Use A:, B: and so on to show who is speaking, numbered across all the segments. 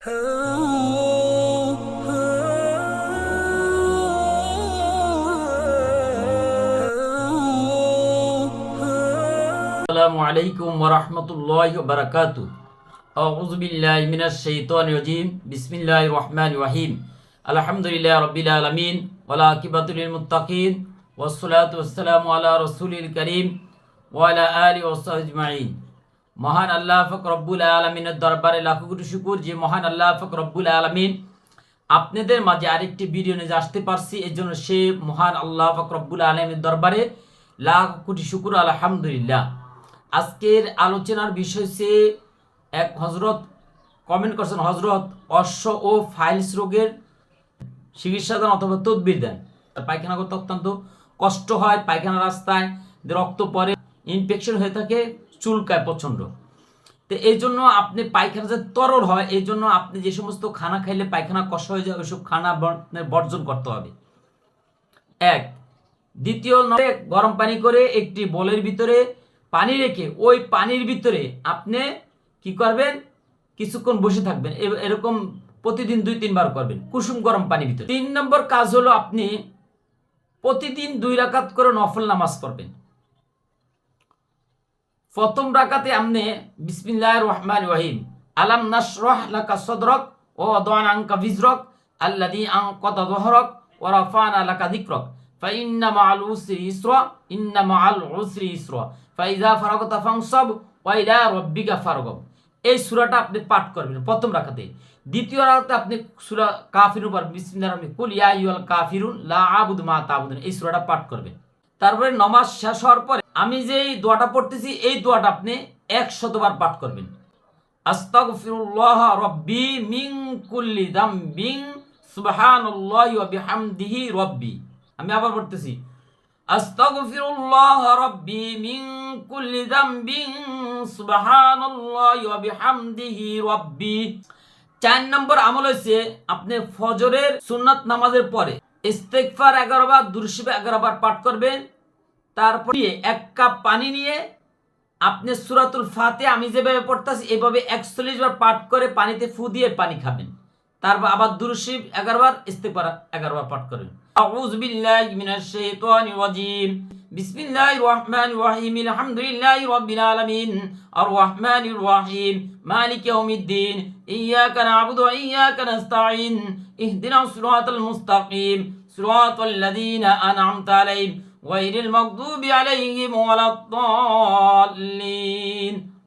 A: আসসালামু আলাইকুম ওরহমতুল্লাহ বারাকাত আউযু বিল্লাহি মিনাশ শাইতানির রাজিম। বিসমিল্লাহির রহমানির রহিম। আলহামদুলিল্লাহ রাব্বিল আলামিন। ওয়ালা আকিবাতুল লিল মুত্তাকিন। ওয়াসসালাতু ওয়াসসালামু আলা রাসূলিল কারীম। ওয়া আলা আজমাইন। মহান আল্লাহ ফক রব্বুল আলামিনের দরবারে লাখো কোটি শুকুর যে মহান আল্লাহ ফক রব্বুল আলামিন আপনাদের মাঝে আরেকটি ভিডিও নিয়ে আসতে পারছি। এর জন্য সে মহান আল্লাহ পাক রব্বুল আলমের দরবারে লাখ কোটি শুকুর, আলহামদুলিল্লাহ। আজকের আলোচনার বিষয় সে এক হজরত কমেন্ট করছেন হজরত অশ্ব ও ফাইলস রোগের চিকিৎসা দেন অথবা তদবির দেন। পায়খানা করতে অত্যন্ত কষ্ট হয় পায়খানা রাস্তায় রক্ত পরে ইনফেকশন হয়ে থাকে। চুলকায় প্রচণ্ড তো এই জন্য আপনি পায়খানা যে তরল হয়, এই জন্য আপনি যে সমস্ত খানা খাইলে পায়খানা কষ্ট হয়ে যায়, ওইসব খানা বর্জন করতে হবে। এক। দ্বিতীয় নম্বরে গরম পানি করে একটি বলের ভিতরে পানি রেখে ওই পানির ভিতরে আপনি কি করবেন? কিছুক্ষণ বসে থাকবেন। এরকম প্রতিদিন দুই, তিনবার করবেন, কুসুম গরম পানির ভিতরে। তিন নম্বর কাজ হলো আপনি প্রতিদিন দুই রাকাত করে নফল নামাজ পড়বেন। প্রথম রাকাতে আমনে বিসমিল্লাহ রহমান ওয়াহিম আলাম নাশরাহ লাকা সদরক ও ওয়াদান আনকা বিজরক, আল্লাযী আনকাদা যহরক ওয়া রাফা'না লাকা যিকরক। ফাইন্না মা'আল উসরি ইসরা, ইন্না মা'আল উসরি ইসরা। ফাইযা ফারাগতা ফানসাব ওয়া ইলা রাব্বিকা ফারগব। এই সূরাটা আপনি পাঠ করবেন প্রথম রাকাতে। দ্বিতীয় রাকাতে আপনি সূরা কাফিরুন উপর বিসমিল্লাহির রহমানির কুল ইয়া আইয়ুহাল কাফিরুন লা আবুদু মা তাবুদুন এই সূরাটা পাঠ করবেন। তারপরে নমাজ শেষ হওয়ার পরে আমি যে এই দোয়াটা পড়তেছি, এই দোয়াটা আপনি একশতবার পাঠ করবেন। মিন কুল্লি আমি আবার পড়তেছি রব্বি চার নম্বর আমল হয়েছে আপনি ফজরের সুন্নাত নামাজের পরে ইস্তেগফার এগারো বার দুরশিব এগারো বার পাঠ করবেন। তারপর এক কাপ পানি নিয়ে আপনি সুরাতুল ফাতে আমি যেভাবে পড়তেছি এইভাবে একচল্লিশ বার পাঠ করে পানিতে ফু দিয়ে পানি খাবেন। তারপর আবার দুরশিব এগারো বার ইস্তেগফার এগারো বার পাঠ করবেন। আউযু বিল্লাহি মিনাশ শাইতানির রাজিম। বিসমিল্লাহির রহমানির রহিম। আলহামদুলিল্লাহি রাব্বিল আলামিন। আর রহমানির রহিম। মালিক ইয়াউমিদ্দিন। ইয়াকা না'বুদু ওয়া ইয়াকা নাস্তাঈন। ইহদিনাস সিরাতাল মুস্তাকিম। সিরাতাল লাযীনা আন'আমতা আলাইহিম গায়রিল মাগদুবি আলাইহিম ওয়ালাদ-দাল্লিন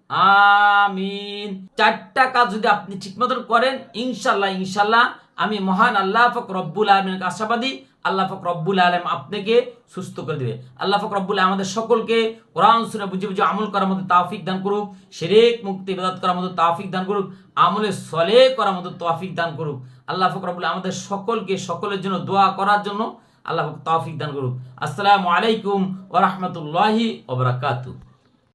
A: আমিন চারটা কাজ যদি আপনি ঠিক মতন করেন ইনশাল্লাহ ইনশাল্লাহ আমি মহান আল্লাহ ফক রব্বুল আলমের আশাবাদী আল্লাহ ফক রব্বুল আলম আপনাকে সুস্থ করে দেবে। আল্লাহ ফক রব্বুল আমাদের সকলকে কোরআন শুনে বুঝে বুঝে আমল করার মতো তাফিক দান করুক, শিরেক মুক্তি, ইবাদত করার মতো তাওফিক দান করুক, আমলে সলে করার মতো তৌফিক দান করুক। আল্লাহ ফক রব্বুল আমাদের সকলকে, সকলের জন্য দোয়া করার জন্য আল্লাহ তৌফিক দান করুক। আসসালামু আলাইকুম ওরহমতুল্লাহি বারাকাতুহু।